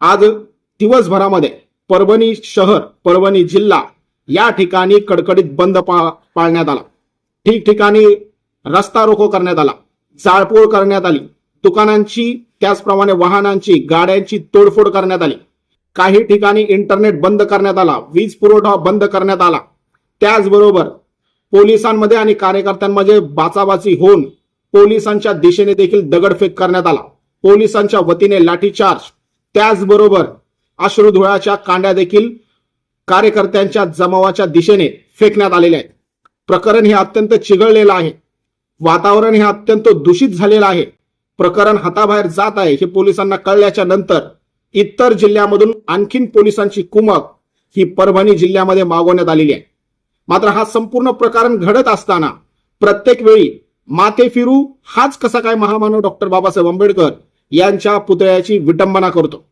आज दिवसभरामध्ये परभणी शहर परभणी जिल्हा या ठिकाणी कडकडीत बंद पा पाळण्यात आला. ठिकठिकाणी रस्ता रोको करण्यात आला. जाळपोळ करण्यात आली. दुकानांची त्याचप्रमाणे वाहनांची गाड्यांची तोडफोड करण्यात आली. काही ठिकाणी इंटरनेट बंद करण्यात आला. वीज पुरवठा बंद करण्यात आला. त्याचबरोबर पोलिसांमध्ये आणि कार्यकर्त्यांमध्ये बाचाबाची होऊन पोलिसांच्या दिशेने देखील दगडफेक करण्यात आला. पोलिसांच्या वतीने लाठीचार्ज त्याचबरोबर अश्रुधुळाच्या कांड्या देखील कार्यकर्त्यांच्या जमावाच्या दिशेने फेकण्यात आलेल्या आहेत. प्रकरण हे अत्यंत चिघळलेलं आहे. वातावरण हे अत्यंत दूषित झालेलं आहे. प्रकरण हाताबाहेर जात आहे हे पोलिसांना कळल्याच्या नंतर इतर जिल्ह्यामधून आणखीन पोलिसांची कुमक ही परभणी जिल्ह्यामध्ये मागवण्यात आलेली आहे. मात्र हा संपूर्ण प्रकरण घडत असताना प्रत्येक वेळी माथे फिरू हाच कसा काय महामानव डॉक्टर बाबासाहेब आंबेडकर यांच्या पुतळ्याची विटंबना करतो.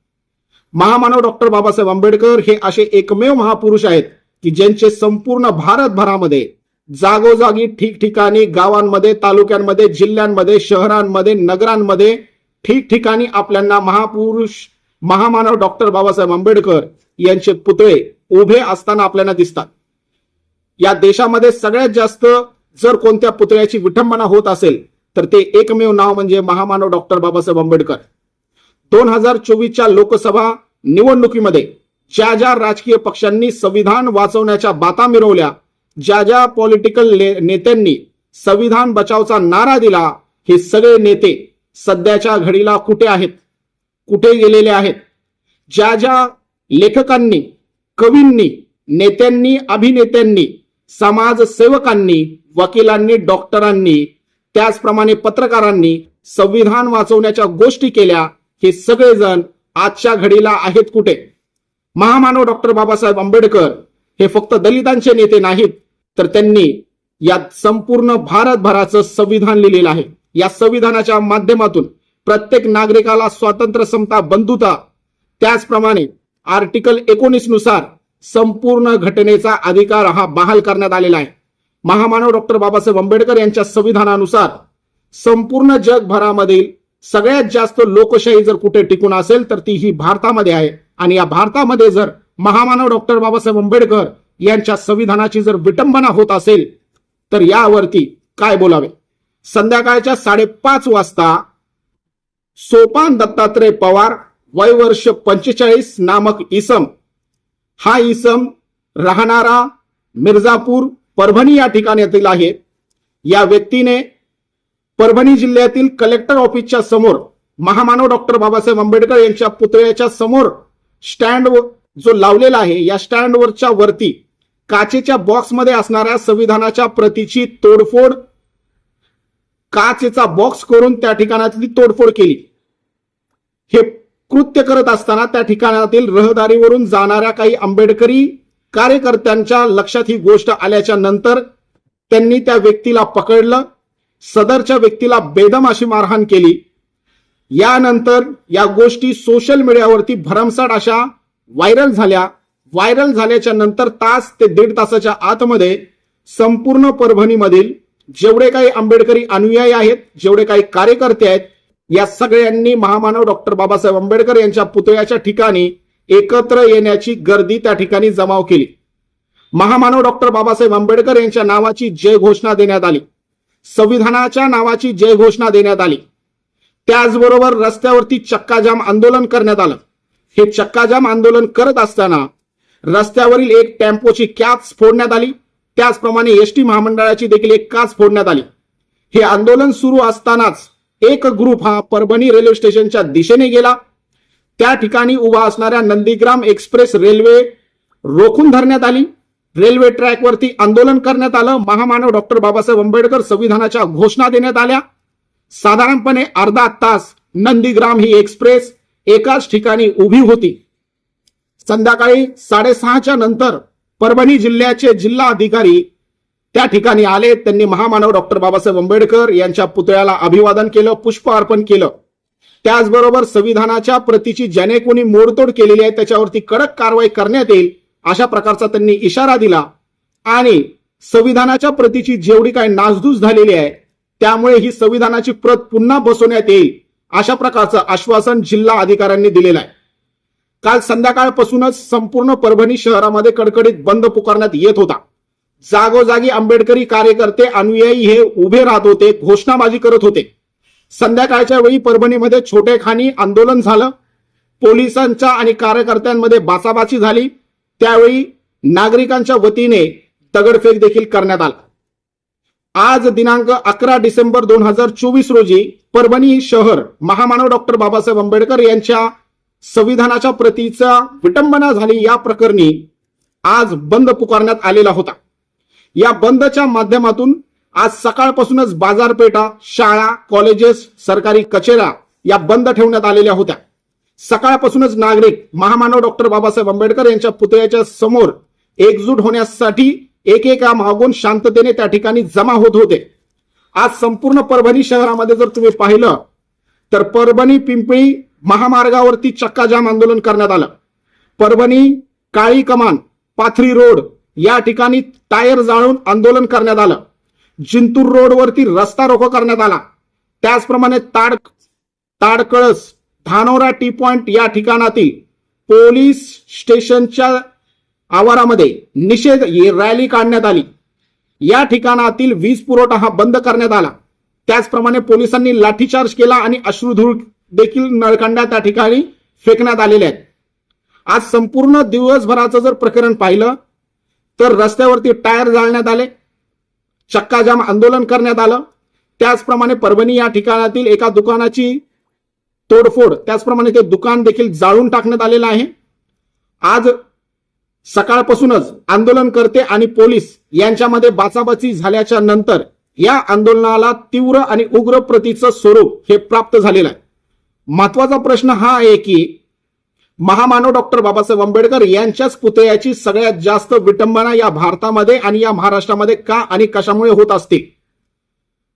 महामानव डॉक्टर बाबासाहेब आंबेडकर हे असे एकमेव महापुरुष आहेत की ज्यांचे संपूर्ण भारतभरामध्ये जागोजागी ठिकठिकाणी गावांमध्ये तालुक्यांमध्ये जिल्ह्यांमध्ये शहरांमध्ये नगरांमध्ये ठिकठिकाणी आपल्याला महापुरुष महामानव डॉक्टर बाबासाहेब आंबेडकर यांचे पुतळे उभे असताना आपल्याला दिसतात. या देशामध्ये सगळ्यात जास्त जर कोणत्या पुतळ्याची विठंबना होत असेल तर ते एकमेव नाव म्हणजे महामानव डॉक्टर बाबासाहेब आंबेडकर. दोन हजार चोवीसच्या लोकसभा निवडणुकीमध्ये ज्या ज्या राजकीय पक्षांनी संविधान वाचवण्याच्या बाता मिरवल्या ज्या ज्या पॉलिटिकल नेत्यांनी संविधान बचावचा नारा दिला हे सगळे नेते सध्याच्या घडीला कुठे आहेत? कुठे गेलेले आहेत? ज्या ज्या लेखकांनी कवींनी नेत्यांनी अभिनेत्यांनी समाजसेवकांनी वकिलांनी डॉक्टरांनी त्याचप्रमाणे पत्रकारांनी संविधान वाचवण्याच्या गोष्टी केल्या हे सगळेजण आजच्या घडीला आहेत कुठे? महामानव डॉक्टर बाबासाहेब आंबेडकर हे फक्त दलितांचे नेते नाहीत तर त्यांनी या संपूर्ण भारतभराचं संविधान लिहिलेलं आहे. या संविधानाच्या माध्यमातून प्रत्येक नागरिकाला स्वातंत्र्य समता बंधुता त्याचप्रमाणे आर्टिकल एकोणीसनुसार संपूर्ण घटनेचा अधिकार हा बहाल करण्यात आलेला आहे. महामानव डॉक्टर बाबासाहेब आंबेडकर यांच्या संविधानानुसार संपूर्ण जगभरामधील सगळ्यात जास्त लोकशाही जर कुठे टिकून असेल तर ती ही भारतामध्ये आहे. आणि या भारतामध्ये जर महामानव डॉक्टर बाबासाहेब आंबेडकर यांच्या संविधानाची जर विटंबना होत असेल तर यावरती काय बोलावे? संध्याकाळच्या साडेपाच वाजता सोपान दत्तात्रय पवार वय वर्ष पंचेचाळीस नामक इसम हा इसम राहणारा मिर्झापूर परभणी या ठिकाणातील आहे. या व्यक्तीने परभणी जिल्ह्यातील कलेक्टर ऑफिसच्या समोर महामानव डॉक्टर बाबासाहेब आंबेडकर यांच्या पुतळ्याच्या समोर स्टँड जो लावलेला आहे या स्टँडवरच्या वरती काचेच्या बॉक्समध्ये असणाऱ्या संविधानाच्या प्रतीची तोडफोड काचेचा बॉक्स करून त्या ठिकाणातली तोडफोड केली. हे कृत्य करत असताना त्या ठिकाणातील रहदारीवरून जाणाऱ्या काही आंबेडकरी कार्यकर्त्यांच्या लक्षात ही गोष्ट आल्याच्यानंतर त्यांनी त्या व्यक्तीला पकडलं. सदरच्या व्यक्तीला बेदम अशी मारहाण केली. यानंतर या गोष्टी सोशल मीडियावरती भरमसाट अशा व्हायरल झाल्या. व्हायरल झाल्याच्यानंतर तास ते दीड तासाच्या आतमध्ये संपूर्ण परभणीमधील जेवढे काही आंबेडकरी अनुयायी आहेत जेवढे काही कार्यकर्ते आहेत या सगळ्यांनी महामानव डॉक्टर बाबासाहेब आंबेडकर यांच्या पुतळ्याच्या ठिकाणी एकत्र येण्याची गर्दी त्या ठिकाणी जमाव केली. महामानव डॉक्टर बाबासाहेब आंबेडकर यांच्या नावाची जय घोषणा देण्यात आली. संविधानाच्या नावाची जय घोषणा देण्यात आली. त्याचबरोबर रस्त्यावरती चक्काजाम आंदोलन करण्यात आलं. हे चक्काजाम आंदोलन करत असताना रस्त्यावरील एक टेम्पोची कॅच फोडण्यात आली. त्याचप्रमाणे एस टी महामंडळाची देखील एक काच फोडण्यात आली. हे आंदोलन सुरू असतानाच एक ग्रुप हा परभणी रेल्वे स्टेशनच्या दिशेने गेला. त्या ठिकाणी उभा असणाऱ्या नंदीग्राम एक्सप्रेस रेल्वे रोखून धरण्यात आली. रेल्वे ट्रॅकवरती आंदोलन करण्यात आलं. महामानव डॉक्टर बाबासाहेब आंबेडकर संविधानाच्या घोषणा देण्यात आल्या. साधारणपणे अर्धा तास नंदीग्राम ही एक्सप्रेस एकाच ठिकाणी उभी होती. संध्याकाळी साडेसहाच्या नंतर परभणी जिल्ह्याचे जिल्हा अधिकारी त्या ठिकाणी आले. त्यांनी महामानव डॉक्टर बाबासाहेब आंबेडकर यांच्या पुतळ्याला अभिवादन केलं पुष्प अर्पण केलं. त्याचबरोबर संविधानाच्या प्रतीची ज्याने कोणी मोडतोड केलेली आहे त्याच्यावरती कडक कारवाई करण्यात येईल अशा प्रकारचा त्यांनी इशारा दिला. आणि संविधानाच्या प्रतीची जेवढी काही नासधूस झालेली आहे त्यामुळे ही संविधानाची प्रत पुन्हा बसवण्यात येईल अशा प्रकारचं आश्वासन जिल्हा अधिकाऱ्यांनी दिलेलं आहे. काल संध्याकाळपासूनच संपूर्ण परभणी शहरामध्ये कडकडीत बंद पुकारण्यात येत होता. जागोजागी आंबेडकरी कार्यकर्ते अनुयायी हे उभे राहत होते घोषणाबाजी करत होते. संध्याकाळच्या वेळी परभणीमध्ये छोटेखानी आंदोलन झालं. पोलिसांच्या आणि कार्यकर्त्यांमध्ये बाचाबाची झाली. त्यावेळी नागरिकांच्या वतीने दगडफेक देखील करण्यात आला. आज दिनांक अकरा डिसेंबर दोन हजार चोवीस रोजी परभणी शहर महामानव डॉक्टर बाबासाहेब आंबेडकर यांच्या संविधानाच्या प्रतीचा विटंबना झाली या प्रकरणी आज बंद पुकारण्यात आलेला होता. या बंदच्या माध्यमातून आज सकाळपासूनच बाजारपेठा शाळा कॉलेजेस सरकारी कचेऱ्या या बंद ठेवण्यात आलेल्या होत्या. सकाळपासूनच नागरिक महामानव डॉक्टर बाबासाहेब आंबेडकर यांच्या पुतळ्याच्या समोर एकजूट होण्यासाठी एकेका मागून शांततेने त्या ठिकाणी जमा होत होते. आज संपूर्ण परभणी शहरामध्ये जर तुम्ही पाहिलं तर परभणी पिंपळी महामार्गावरती चक्काजाम आंदोलन करण्यात आलं. परभणी काळी कमान पाथरी रोड या ठिकाणी टायर जाळून आंदोलन करण्यात आलं. जिंतूर रोडवरती रस्ता रोको करण्यात आला. त्याचप्रमाणे ताड ताडकळस धानोरा टी पॉइंट या ठिकाणातील पोलीस स्टेशनच्या आवारामध्ये निषेध रॅली काढण्यात आली. या ठिकाणातील वीज पुरवठा हा बंद करण्यात आला. त्याचप्रमाणे पोलिसांनी लाठीचार्ज केला आणि अश्रुधूर देखील नळकांड्या त्या ठिकाणी फेकण्यात आलेले आहेत. आज संपूर्ण दिवसभराचं जर प्रकरण पाहिलं तर रस्त्यावरती टायर जाळण्यात आले. चक्काजाम आंदोलन करण्यात आलं. त्याचप्रमाणे परभणी या ठिकाणातील एका दुकानाची तोडफोड त्याचप्रमाणे ते दुकान देखील जाळून टाकण्यात आलेलं आहे. आज सकाळपासूनच आंदोलनकर्ते आणि पोलीस यांच्यामध्ये बाचाबाची झाल्याच्यानंतर या आंदोलनाला तीव्र आणि उग्र प्रतीचं स्वरूप हे प्राप्त झालेलं आहे. महत्त्वाचा प्रश्न हा आहे की महामानव डॉक्टर बाबासाहेब आंबेडकर यांच्याच पुतळ्याची सगळ्यात जास्त विटंबना या भारतामध्ये आणि या महाराष्ट्रामध्ये का आणि कशामुळे होत असते?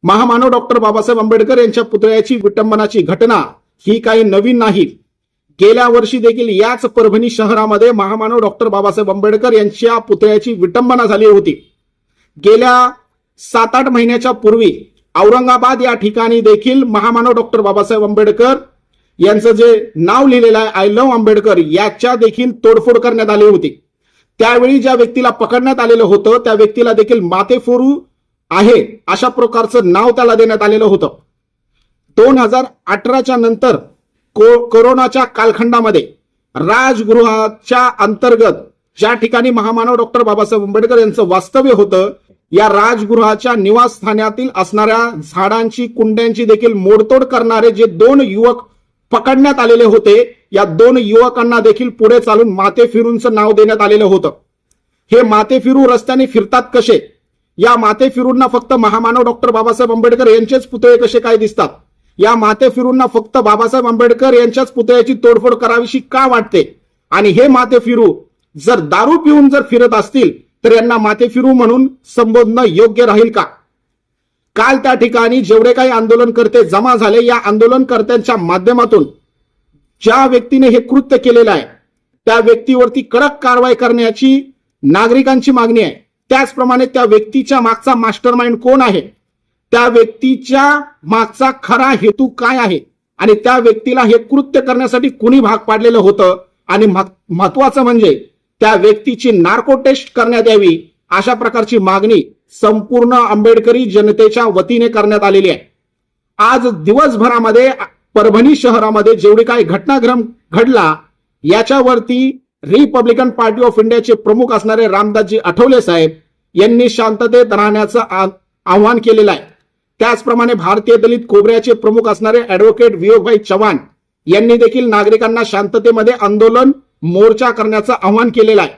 महामानव डॉक्टर बाबासाहेब आंबेडकर यांच्या पुतळ्याची विटंबनाची घटना ही काही नवीन नाही. गेल्या वर्षी देखील याच परभणी शहरामध्ये महामानव डॉक्टर बाबासाहेब आंबेडकर यांच्या पुतळ्याची विटंबना झाली होती. गेल्या सात आठ महिन्याच्या पूर्वी औरंगाबाद या ठिकाणी देखील महामानव डॉक्टर बाबासाहेब आंबेडकर यांचं जे नाव लिहिलेलं आहे आय लव्ह आंबेडकर याच्या देखील तोडफोड करण्यात आली होती. त्यावेळी ज्या व्यक्तीला पकडण्यात आलेलं होतं त्या व्यक्तीला देखील मातेफोरू आहे अशा प्रकारचं नाव त्याला देण्यात आलेलं होतं. दोन हजार अठराच्या नंतर को कोरोनाच्या कालखंडामध्ये राजगृहाच्या अंतर्गत ज्या ठिकाणी महामानव डॉक्टर बाबासाहेब आंबेडकर यांचं वास्तव्य होतं या राजगृहाच्या निवासस्थानातील असणाऱ्या झाडांची कुंड्यांची देखील मोडतोड करणारे जे दोन युवक पकडण्यात आलेले होते. या दोन युवकांना देखील पुढे चालून माते फिरूंचं नाव देण्यात आलेलं होतं. हे माते फिरू रस्त्याने फिरतात कसे? या माते फिरूंना फक्त महामानव डॉक्टर बाबासाहेब आंबेडकर यांचेच पुतळे कसे काय दिसतात? या माते फिरूंना फक्त बाबासाहेब आंबेडकर यांच्याच पुतळ्याची तोडफोड करावीशी का वाटते? आणि हे माते फिरू जर दारू पिऊन जर फिरत असतील तर यांना माते फिरू म्हणून संबोधणं योग्य राहील का? काल त्या ठिकाणी जेवढे काही आंदोलनकर्ते जमा झाले या आंदोलनकर्त्यांच्या माध्यमातून ज्या व्यक्तीने हे कृत्य केलेलं आहे त्या व्यक्तीवरती कडक कारवाई करण्याची नागरिकांची मागणी आहे. त्याचप्रमाणे त्या व्यक्तीच्या मागचा मास्टर माइंड कोण आहे? त्या व्यक्तीच्या मागचा खरा हेतू काय आहे? आणि त्या व्यक्तीला हे कृत्य करण्यासाठी कुणी भाग पाडलेलं होतं? आणि महत्वाचं म्हणजे त्या व्यक्तीची नार्को टेस्ट करण्यात यावी अशा प्रकारची मागणी संपूर्ण आंबेडकरी जनतेच्या वतीने करण्यात आलेली आहे. आज दिवसभरामध्ये परभणी शहरामध्ये जेवढे काही घटनाक्रम घडला याच्यावरती रिपब्लिकन पार्टी ऑफ इंडियाचे प्रमुख असणारे रामदासजी आठवले साहेब यांनी शांततेत राहण्याचं आ- आव्हान केलेलं आहे. त्याचप्रमाणे भारतीय दलित कोबऱ्याचे प्रमुख असणारे ऍडव्होकेट वियोगभाई चव्हाण यांनी देखील नागरिकांना शांततेमध्ये आंदोलन मोर्चा करण्याचं आवाहन केलेलं आहे.